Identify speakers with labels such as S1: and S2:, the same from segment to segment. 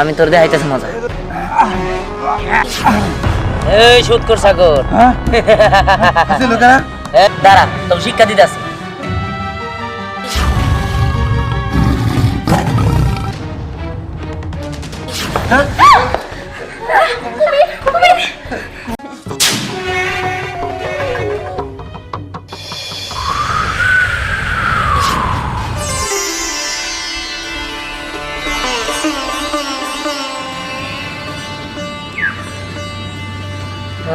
S1: আমি তোর দেখাইতেছি মজা। এই সুদ কর সাগর।
S2: হ্যাঁ?
S1: এ, দাঁড়া তোর শিক্ষা দিতে আছে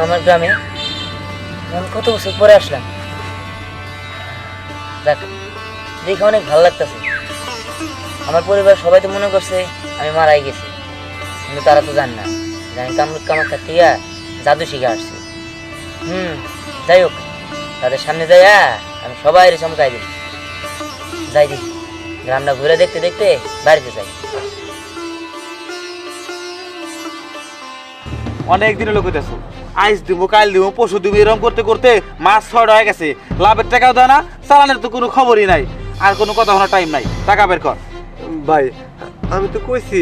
S1: আমার গ্রামে কত বছর পরে আসলাম। দেখ, দেখে অনেক ভালো লাগতেছে। আমার পরিবার সবাই তো মনে করছে আমি মারাই গেছি। কিন্তু তারা তো জান না। যে আমি কামরুক থেকে জাদু শিখে আসছি। হুম, যাই হোক, তাদের সামনে যাই আমি সবাই চমকাই দিই যাই দিই গ্রামটা ঘুরে দেখতে দেখতে বাড়িতে যাই।
S2: অনেক দিনের লোক হইতেছে। আইস দিব কাল দিব পশু দিব এরকম করতে করতে মাছ ছয় হয়ে গেছে। লাভের টাকাও দেয় না চালানের তো কোনো খবরই নাই। আর কোনো কথা বলার টাইম নাই। টাকা বের কর।
S3: ভাই আমি তো কইছি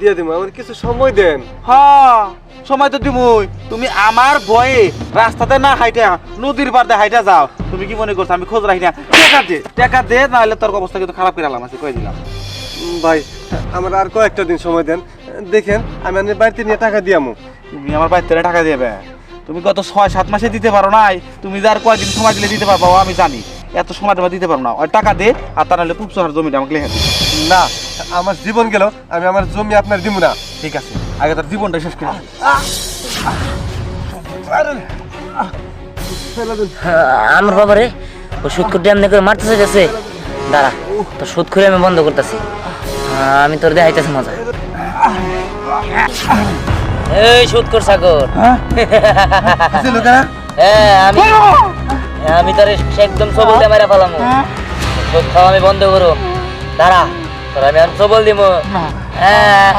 S3: দিয়ে দিব আমার কিছু সময় দেন।
S2: হ্যাঁ সময় তো দিমুই। তুমি আমার ভয়ে রাস্তাতে না হাইটা নদীর পাড়ে হাইটা যাও। তুমি কি মনে করছ? আমি খোঁজ রাখি না। টাকা দে টাকা দে নাহলে তোর অবস্থা কিন্তু খারাপ করে আলাম আছে কয়ে দিলাম।
S3: ভাই আমার আর কয়েকটা দিন সময় দেন। দেখেন আমি আপনার বাড়িতে নিয়ে টাকা দিয়ামু।
S2: তুমি আমার বাড়িতে টাকা দেবে। তুমি গত ছয় সাত মাসে দিতে পারো নাই। তুমি যার কয়দিন সময় দিলে দিতে পারব আমি জানি। এত সময় তোমার দিতে পারো না। ওই টাকা দে আর তা নাহলে পুপসহার জমিটা আমাকে লেখা দে
S3: না আমার জীবন গেল আমি আমার জমি আপনার দিব না।
S2: ঠিক আছে আগে তোর জীবনটা শেষ করে।
S1: আমার বাবারে ও সুদ করে ড্যাম করে মারতেছে গেছে। দাঁড়া তো সুদ করে আমি বন্ধ করতেছি। আমি তোর দেখাইতেছি মজা। এই সুদ কর সাগর
S2: আছে
S1: হ্যাঁ আমি আমি তোর একদম সবল দিয়ে মেরা ফেলাম। সুদ খাওয়া আমি বন্ধ করো দাঁড়া তোর আমি এখন সবল দিব হ্যাঁ।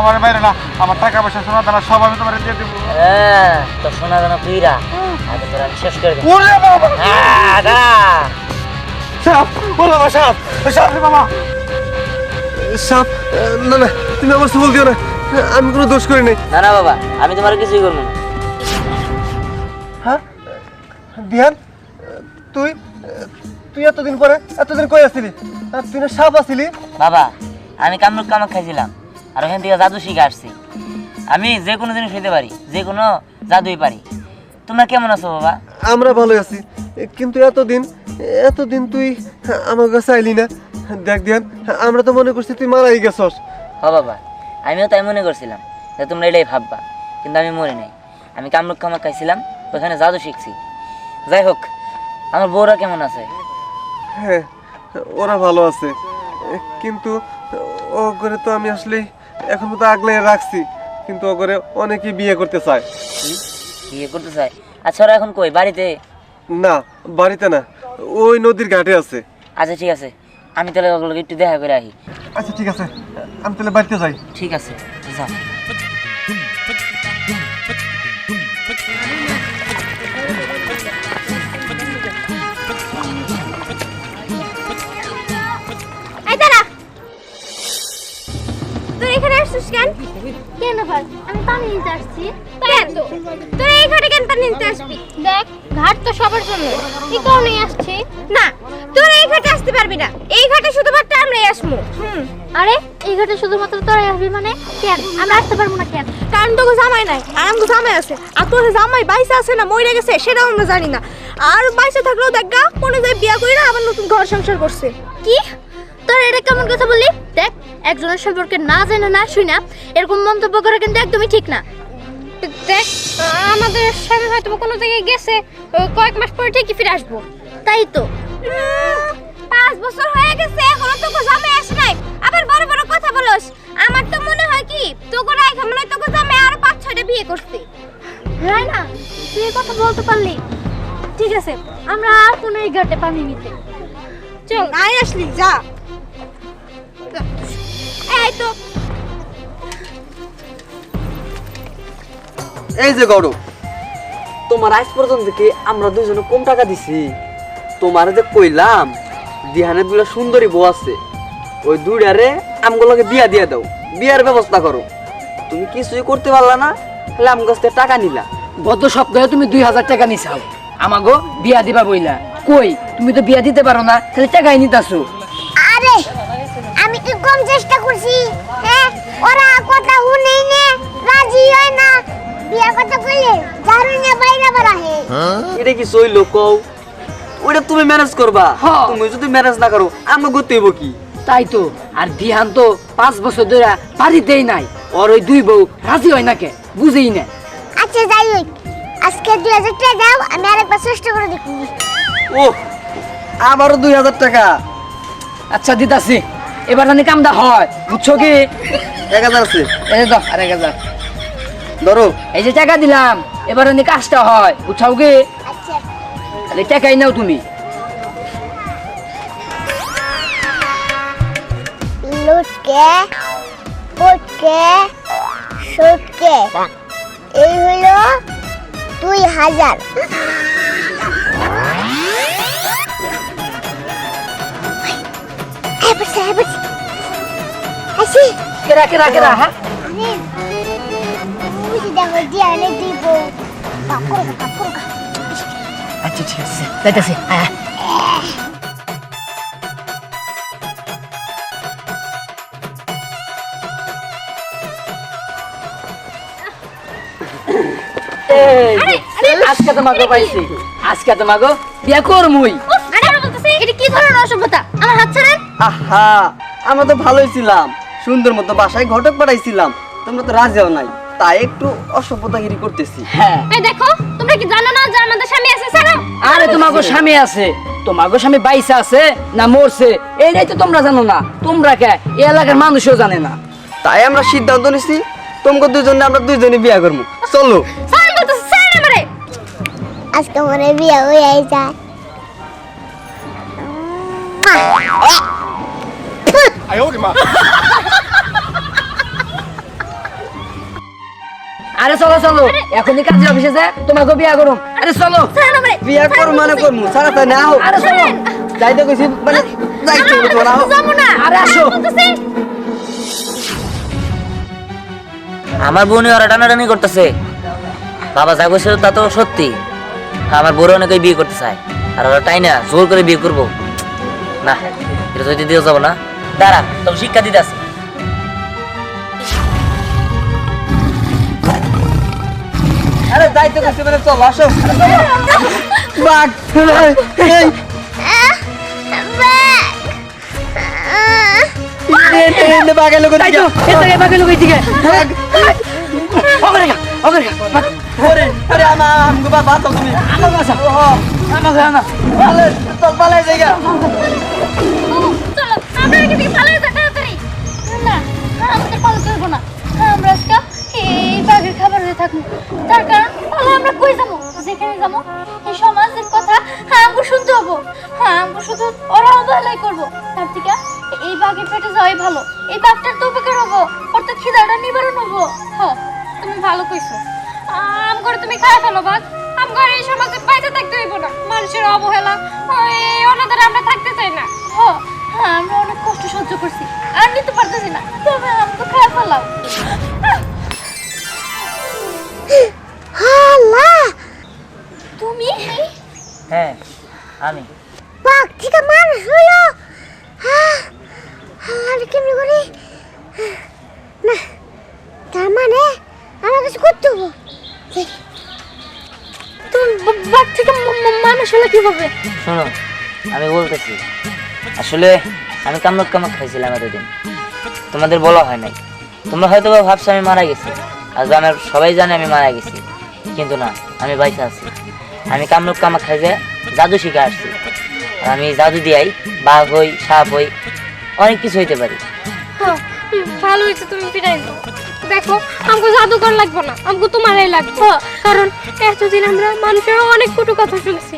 S2: আমার বাইরে না আমার টাকা পয়সা সোনা দানা সব আমি তোমার দিয়ে দেবো।
S1: হ্যাঁ তোর শোনা জানা তুইরা আগে তোর আমি শেষ করে দেবো।
S2: ওরে বাবা
S1: হ্যাঁ দাঁড়া।
S2: সাপ ওরে বাবা সাপ সাপ রে বাবা।
S3: সাপ না না তুমি আমার সবল দিও না। আমি কোনো দোষ করি নাই।
S1: না না বাবা আমি তোমার কিছুই করব না।
S3: হ্যাঁ? বিহান তুই তুই এতদিন পরে এতদিন কই আসছিলি? তুই না সাপ আসছিলি?
S1: বাবা আমি কামরুক কামাক খাইছিলাম আর ওখান থেকে জাদু শিখে আসছি। আমি যে কোনো জিনিস হইতে পারি যে কোনো জাদুই পারি। তোমরা কেমন আছো বাবা?
S3: আমরা ভালো আছি কিন্তু এতদিন এতদিন তুই আমার কাছে আইলি না। দেখ দিয়ান আমরা তো মনে করছি তুই মারাই গেছস।
S1: হ বাবা। আমিও তাই মনে করছিলাম যে তোমরা এটাই ভাববা কিন্তু আমি মরি নাই। আমি কামরুক কামাক খাইছিলাম ওখানে জাদু শিখছি। যাই হোক আমার বউরা কেমন আছে?
S3: হ্যাঁ ওরা ভালো আছে। কিন্তু ও করে তো আমি আসলে এখন তো আগলে রাখছি কিন্তু ও করে অনেকে বিয়ে করতে চায়।
S1: বিয়ে করতে চায়? আচ্ছা ওরা এখন কই? বাড়িতে?
S3: না বাড়িতে না ওই নদীর ঘাটে আছে।
S1: আচ্ছা ঠিক আছে। আমি তাহলে ওগুলোকে একটু দেখা করে আসি।
S3: আচ্ছা ঠিক আছে। আমি তাহলে বাড়িতে যাই।
S1: ঠিক আছে
S4: এখানে কেন? কেন ভাই? আমি পানি নিতে আসছি কেন? তুই এই ঘাটে কেন পানি নিতে আসবি? দেখ ঘাট তো সবার জন্য। এই কারণেই আসছি। না তোর এই ঘাটে আসতে পারবি না। এই ঘাটে শুধুমাত্র আমরাই আসব। হুম আরে এই ঘাটে শুধুমাত্র তোরাই আসবি মানে? কেন? আমরা আসতে পারব না কেন?
S5: কারণ তোকে জামাই নাই আর জামাই আছে। আর তোর জামাই বাইসে আছে না মরে গেছে সেটাও আমরা জানি না। আর বাইসে থাকলেও দেখা মনে যায় বিয়া করে না আবার নতুন ঘর সংসার করছে।
S4: কি? তোর এটা কেমন কথা বললি? দেখ একজনের সম্পর্কে না জেনে না শুই না এরকম মন্তব্য করা কিন্তু একদমই ঠিক না। দেখ আমাদের স্বামী হয়তো কোনো জায়গায় গেছে কয়েক মাস পরে ঠিকই ফিরে আসব। তাই তো।
S5: পাঁচ বছর হয়ে গেছে এখনও তোকে জামাই আসে নাই। আবার বড় বড় কথা বলস আমার তো মনে হয় কি তোকে রাইখা মনে হয় তোকে জামাই আরও পাঁচ ছয়টা বিয়ে করছে।
S4: রায়না তুই এই কথা বলতে পারলি? ঠিক আছে আমরা আর কোনো এই ঘাটে পানি নিতে।
S5: চল। আয় আসলি যা। এই তো
S6: এই যে গৌরব তোমার আজ পর্যন্ত কি আমরা দুজনে কম টাকা দিছি? তোমার যে কইলাম দিহানের দুইটা সুন্দরী বউ আছে। ওই দুইটারে আমগুলোকে বিয়া দিয়ে দাও বিয়ার ব্যবস্থা করো। তুমি কিছুই করতে পারলা না তাহলে আমার কাছ থেকে টাকা নিলা।
S7: গত সপ্তাহে তুমি দুই হাজার টাকা নিছাও। আমাগো বিয়া দিবা বইলা। কই তুমি তো বিয়া দিতে পারো না তাহলে টাকাই নিতাছো।
S8: আরে আমি কি কম চেষ্টা করছি? হ্যাঁ ওরা কথা শুনেই নে রাজি হয় না। বিয়া কথা কইলে জারু বাইরে বাড়া হে
S6: এটা কি সই লোক ওটা তুমি ম্যানেজ করবা।
S7: হ্যাঁ।
S6: তুমি যদি ম্যানেজ না করো আমরা করতে হইব কি?
S7: তাই তো। আর দিহান তো পাঁচ বছর ধরে বাড়িতেই নাই। ওর ওই দুই বউ রাজি হয় না কে? বুঝেই না।
S8: আচ্ছা যাই হোক। আজকে দুই হাজার টাকা দাও আমি আরেকবার চেষ্টা করে দেখি।
S6: ও আবারও দুই হাজার টাকা।
S7: আচ্ছা দিতাছি। এবার জানি কামটা হয়। বুঝছ কি?
S6: এক হাজার আছে।
S7: এই আরেক হাজার।
S6: ধরো
S7: এই যে টাকা দিলাম এবার জানি কাজটা হয় বুঝছাও কি?
S8: আচ্ছা।
S7: তাহলে টাকাই নাও তুমি।
S8: লুটকে পুটকে সুটকে এই হলো দুই হাজার। হ্যাঁ, হ্যাঁ,
S7: কেরা কেরা কেরা হ্যাঁ?
S8: দিব।
S7: আচ্ছা ঠিক আছে। যাইতাছি হ্যাঁ আজকে তোমাকে পাইছি। আজকে তোমাকে বিয়া করমুই
S8: আরে বলতেছি এটা কি ধরনের অসভ্যতা? আমার হাত ছাড়েন।
S6: আহা আমরা তো ভালোই ছিলাম। সুন্দর মতো বাসায় ঘটক পাঠাইছিলাম। তোমরা তো রাজিও নাই। তাই একটু অসভ্যতাগিরি করতেছি।
S7: হ্যাঁ।
S4: এই দেখো তোমরা কি জানো না যে আমাদের স্বামী আছে ছাড়ো
S7: আরে তোমাকে স্বামী আছে। তোমাকে স্বামী বাইসা আছে না মরছে? এইটাই তো তোমরা জানো না তোমরা কে? এই এলাকার মানুষও জানে না।
S6: তাই আমরা সিদ্ধান্ত নিছি তোমাকে দুজনে আমরা দুইজনে বিয়া করব চলো।
S8: আজকে মনে বিয়ে হয়ে যায়।
S7: আরে চলো চলো। এখনই কাজের অফিসে যা তোমাকে বিয়া করুম। আরে চলো।
S4: আমারে
S6: বিয়া করব মানে করব সারা তাই না হোক
S7: আরে চলো।
S6: যাইতে কইছি মানে যাইতে না হোক
S7: আরে আসো।
S1: আমার বোনে ওরা টানাটানি করতেছে। বাবা যা কইছিল তা তো সত্যি। আমার বড় অনেকে বিয়ে করতে চায়। আর ওরা তাই না জোর করে বিয়ে করব। না এটা তো দিতেও যাব না। দাঁড়া তবে শিক্ষা দিতে আছে
S6: আরে যাইতে কইছি মানে চলো, আসো। বাঘ, এই বাঘের লোক
S7: তাই তো এর লোক এইদিকে
S6: বাঘ।
S7: ওগরে ওগরে গা
S6: ওরে আরে আমা, আমগো বাবা তো তুমি।
S7: আমাকে আনা।
S6: পালে, চল পালে
S4: আমরা হ্যাঁ হ্যাঁ আমগো শুধু ওরা অবহেলাই করব। তার থেকে এই বাঘের পেটে যাওয়াই ভালো। এই বাঘটার তো উপকার হব। ওর তো খিদাটা নিবারণ হব। হ তুমি ভালো কইছো। আম করে তুমি খাই বাঘ। আম এই সমাজে বাইরে থাকতে হইব না। মানুষের অবহেলা এই অনাদের আমরা থাকতে চাই না। হ্যাঁ আমরা অনেক কষ্ট সহ্য করছি। আর নিতে পারতেছি না। তবে আমাকে খাই ফেলাও
S8: আল্লাহ
S4: তুমি?
S1: হ্যাঁ আমি।
S8: বাঘ থেকে মানুষ হলো! আল্লাহ কেমনি করে? না তার মানে আমার কিছু করতে হব।
S4: তুমি বাঘ থেকে মানুষ হলে কি হবে
S1: শোনো আমি বলতেছি। আসলে আমি কামড় কামড় খাইছিলাম এতদিন। তোমাদের বলা হয় নাই। তোমরা হয়তো বা ভাবছ আমি মারা গেছি। আর আমার সবাই জানে আমি মারা গেছি। কিন্তু না আমি বাইসে আছি। আমি কামরূপ কামাক খাই যে জাদু শিখে আসছি। আর আমি জাদু দিয়াই বাঘ হই সাপ হই অনেক কিছু হইতে পারি।
S4: হ্যাঁ, হুম, ভালো হয়েছে তুমি ফিরাই দেখো আমাকে জাদুকর লাগবে না আমাকে তোমারই লাগবে। হ্যাঁ, কারণ এতদিন আমরা মানুষের অনেক কটু কথা শুনছি।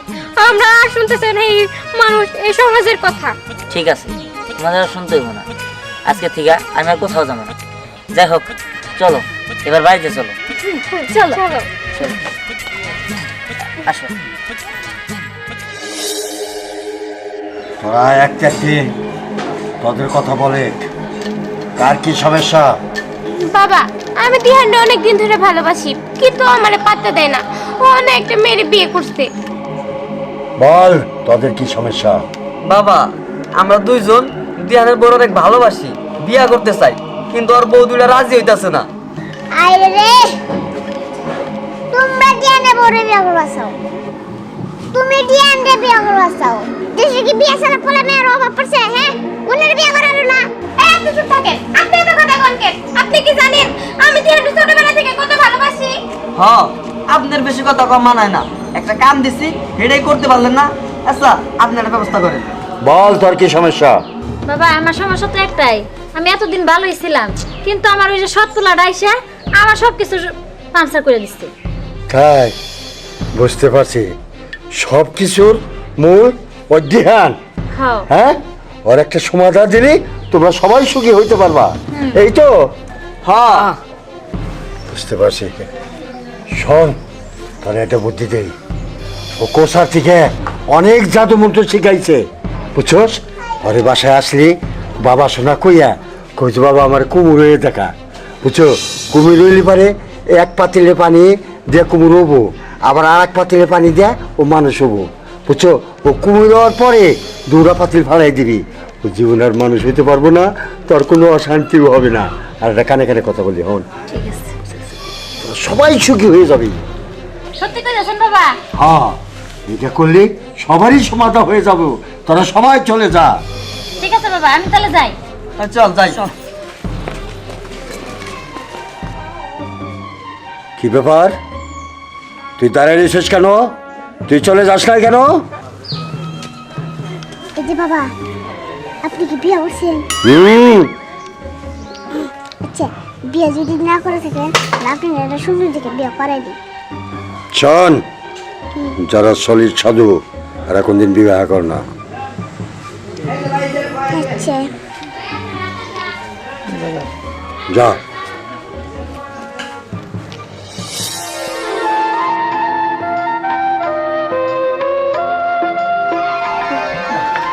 S4: আমরা আর শুনতেছি না এই মানুষ এই সমাজের কথা।
S1: ঠিক আছে তোমাদের আর শুনতে হইব না। আজকে থেকে আমি আর কোথাও যাব না। যাই হোক চলো এবার বাড়িতে চলো।
S4: চলো। চলো।
S1: আসো।
S9: তোরা এক চারটি তোদের কথা বলে। কার কি সমস্যা?
S4: বাবা আমি দিহানকে অনেক দিন ধরে ভালোবাসি কিন্তু আমারে পাত্তা দেয় না। ও না একটা মেয়ের বিয়ে করছে।
S9: বল তোদের কি সমস্যা?
S6: বাবা আমরা দুইজন দিহানের বড় অনেক ভালোবাসি বিয়া করতে চাই। কিন্তু ওর বউ দুইটা রাজি হইতাছে না।
S8: আরে রে তোমরা ডিয়ানে বড় বিয়া করবা তুমি ডিয়ান বিয়া করবা চাও। দেশে কি বিয়া ছাড়া ফলে মেয়ের অভাব পড়ছে? হ্যাঁ? উনের বিয়া করার না।
S4: এই আপনি চুপ থাকেন। আপনি এত কথা কনকেন আপনি কি জানেন? আমি দিহানকে ছোটবেলা থেকে কত ভালোবাসি।
S6: হ আপনার বেশি কথা কম মানায় না। একটা কাম দিছি হেডেই করতে পারলেন না। আচ্ছা আপনি একটা ব্যবস্থা করেন।
S9: বল তোর কি সমস্যা?
S10: বাবা আমার সমস্যা তো একটাই। আমি এতদিন ভালোই ছিলাম কিন্তু আমার ওই যে সৎ পোলাটা আইসা আমার সব কিছু পাংচার করে দিচ্ছে
S9: তাই বুঝতে পারছি। সব কিছুর মূল অধ্যয়ন।
S10: হ্যাঁ।
S9: হ্যাঁ? ওর একটা সমাধান দিলে তোমরা সবাই সুখী হইতে পারবা। এই তো?
S6: হ্যাঁ।
S9: বুঝতে পারছি। শোন তাহলে একটা বুদ্ধি দেই। ও কোষার থেকে অনেক জাদু মন্ত্র শিখাইছে। বুঝছস? ঘরে বাসায় আসলি বাবা শোনা কইয়া কইছে বাবা আমার কুমুর হয়ে দেখা। বুঝছ? কুমির হইলে পারে এক পাতিলে পানি দিয়ে কুমুর হব আবার আর এক পাতিলে পানি দেয়া ও মানুষ হব। বুঝছ? ও কুমির হওয়ার পরে দুটা পাতিল ফালাই দিবি। ও জীবন আর মানুষ হইতে পারব না তোর কোনো অশান্তিও হবে না। আর এটা কানে কানে কথা বলি হন। সবাই সুখী হয়ে যাবে।
S10: সত্যি বাবা।
S9: হ্যাঁ এটা করলে সবারই সমাধা হয়ে যাবে। তোরা সবাই চলে যা।
S10: ঠিক আছে বাবা আমি তাহলে যাই।
S6: হ্যাঁ, চল যাই।
S9: কি ব্যাপার? তুই দাঁড়িয়ে রয়েছিস কেন? তুই চলে যাস না কেন?
S8: এই যে বাবা আপনি কি বিয়া করছেন? আচ্ছা বিয়া যদি না করে থাকেন আপনি একটা সুন্দর দিকে বিয়া করাই দিন।
S9: শোন যারা সলিড সাধু আর এখন দিন বিবাহ কর না।
S8: আচ্ছা
S9: যা।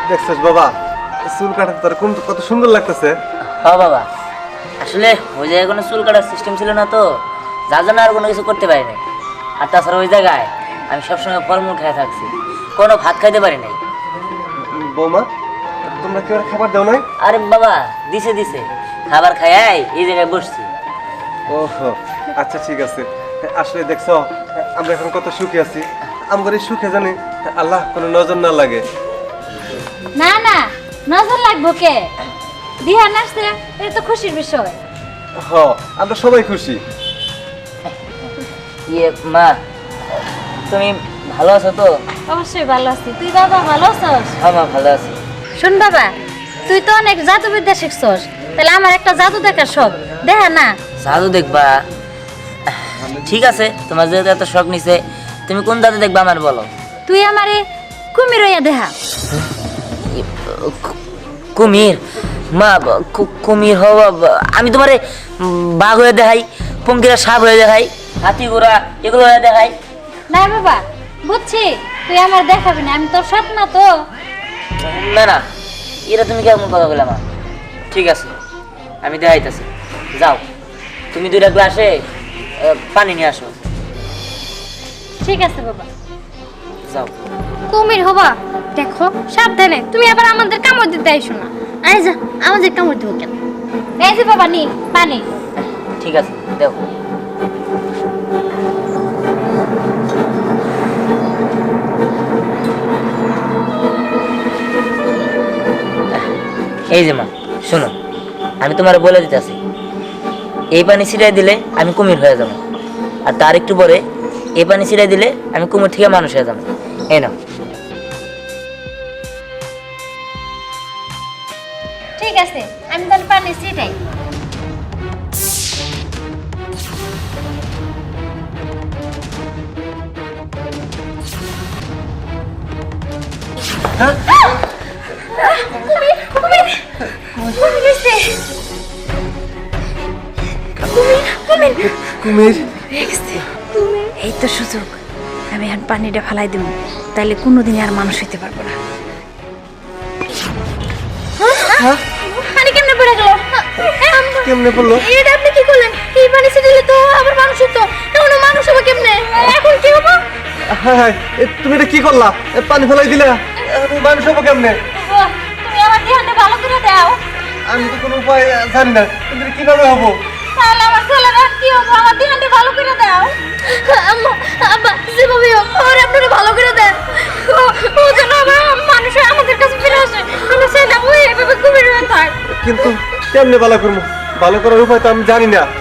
S3: দেখছিস বাবা চুল কাটাতে তোর কোন কত সুন্দর লাগতেছে।
S1: হ্যাঁ বাবা আসলে ওই জায়গায় কোনো চুল কাটার সিস্টেম ছিল না তো যার জন্য আর কোনো কিছু করতে পারিনি আর তাছাড়া ওই জায়গায় আমি সবসময় ফলমূল খেয়ে থাকছি কোনো ভাত খাইতে পারি নাই।
S3: বৌমা? তোমরা কি ওরা খাবার দাও নাই?
S1: আরে বাবা দিছে দিছে। খাবার খাই এই জায়গায় বসছি।
S3: ও আচ্ছা ঠিক আছে। আসলে দেখছ আমরা এখন কত সুখে আছি। আমার এই সুখে জানি আল্লাহ কোনো নজর না লাগে।
S10: না না নজর লাগবো কে? দিহান আসছে এটা তো খুশির বিষয়।
S3: হ আমরা সবাই খুশি।
S1: ইয়ে মা তুমি ভালো আছো তো?
S10: অবশ্যই ভালো আছি। তুই বাবা ভালো আছো
S1: হ্যাঁ মা ভালো আছি।
S10: শোন বাবা তুই তো অনেক জাদুবিদ্যা শিখছস। তাহলে আমার একটা জাদু দেখার শখ। দেখা না?
S1: জাদু দেখবা? ঠিক আছে তোমার যেহেতু এত শখ নিছে তুমি কোন জাদু দেখবা আমার বলো?
S10: তুই আমারে কুমির হইয়া দেখা।
S1: কুমির? মা কুমির হওয়া আমি তোমারে বাঘ হয়ে দেখাই পঙ্কিরা সাপ হয়ে দেখাই হাতি ঘোড়া এগুলো হয়ে দেখাই।
S10: না বাবা বুঝছি তুই আমার দেখাবি না আমি তোর সাথ না তো।
S1: না না এটা তুমি কেমন কথা বলে মা ঠিক আছে আমি দেখাইতেছি। যাও তুমি দুইটা গ্লাসে পানি নিয়ে আসো।
S10: ঠিক আছে বাবা।
S1: যাও।
S4: কুমির হবা দেখো সাবধানে তুমি আবার আমাদের কামড় দিতে আইসো না। আই যা আমাদের কামড় দিব কেন?
S10: এই যে বাবা নি পানি।
S1: ঠিক আছে দেখো। এই যে মা, শোনো, আমি তোমার বলে দিতেছি। এই পানি ছিটাই দিলে আমি কুমির হয়ে যাব। আর তার একটু পরে এই পানি ছিটাই দিলে আমি কুমির থেকে মানুষ হয়ে যাব। এই নাও।
S11: এই তো সুযোগ। আমি এখন পানিটা ফালাই দেবো। তাইলে কোনোদিন আর মানুষ হইতে পারব না।
S4: পানি কেমনে পড়ে গেল?
S3: কেমনে পড়ল?
S4: এটা আপনি কি করলেন? এই পানি ছিটিলে তো আবার মানুষ এখন মানুষ হবে কেমনে? এখন কি হব?
S3: হ্যাঁ হ্যাঁ তুমি এটা কি করলা? পানি ফেলাই দিলা মানুষ হব কেমনে?
S4: তুমি আমার ধ্যানটা ভালো করে দাও।
S3: আমি তো কোনো উপায় জানি না। এটা কীভাবে হব?
S4: তাহলে আমার ছেলেরা কি হবে আমার ধ্যানটা ভালো করে দাও। আম্মা আব্বা যেভাবে হোক ওর আপনারা ভালো করে দেন। ও- ও যেন মানুষ আমাদের কাছে ফিরে আসে। আমার ছেলে ওই এভাবে ঘুমিয়ে থাক
S3: কিন্তু কেমনে ভালো করব? ভালো করার উপায় তো আমি জানি না।